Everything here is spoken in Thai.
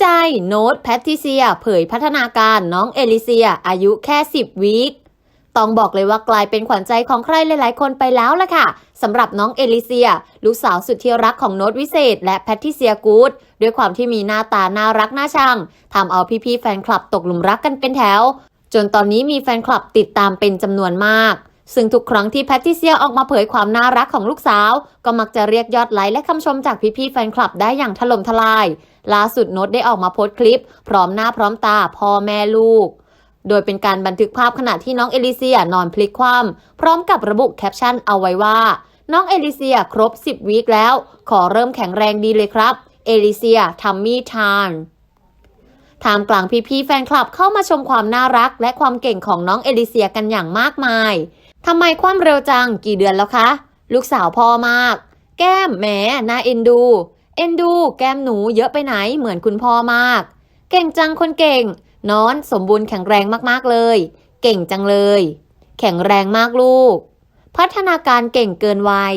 ใจโน้ตแพทริเซีย เผยพัฒนาการน้องเอลิเซีย อายุแค่ 10 วีคต้องบอกเลยว่ากลายเป็นขวัญใจของใครหลาย ๆ คนไปแล้วล่ะค่ะสำหรับน้องเอลิเซีย ลูกสาวสุดที่รักของโน้ตวิเศษ และแพทริเซียกูดด้วยความที่มีหน้าตาน่ารักน่าชังทำเอาพี่ ๆ แฟนคลับตกหลุมรักกันเป็นแถว จนตอนนี้มีแฟนคลับติดตามเป็นจำนวนมาก ซึ่งทุกครั้งที่แพทริเซียออกมาเผยความน่ารักของลูกสาว ก็มักจะเรียกยอดไลค์และคำชมจากพี่ๆแฟนคลับได้อย่างถล่มทลาย ล่าสุดโน้ตได้ออกมาโพสต์คลิป พร้อมหน้าพร้อมตาพ่อแม่ลูก โดยเป็นการบันทึกภาพขณะที่น้องเอลิเซียนอนพลิกคว่ำพร้อมกับระบุแคปชั่นเอาไว้ว่า น้องเอลิเซียครบ 10 วีคแล้ว ขอเริ่มแข็งแรงดีเลยครับ เอลิเซียทัมมี่ทาน ท่ามกลางพี่ๆแฟนคลับเข้ามาชมความน่ารัก และความเก่งของน้องเอลิเซียกันอย่างมากมายทำไมคว่ำเร็วจังกี่เดือนแล้วคะ ลูกสาวพ่อมาก แก้มแหมน่าเอ็นดู เอ็นดู แก้มหนูเยอะไปไหนเหมือนคุณพ่อมาก เก่งจังคนเก่ง นอนสมบูรณ์แข็งแรงมากๆเลย เก่งจังเลย แข็งแรงมากลูก พัฒนาการเก่งเกินวัย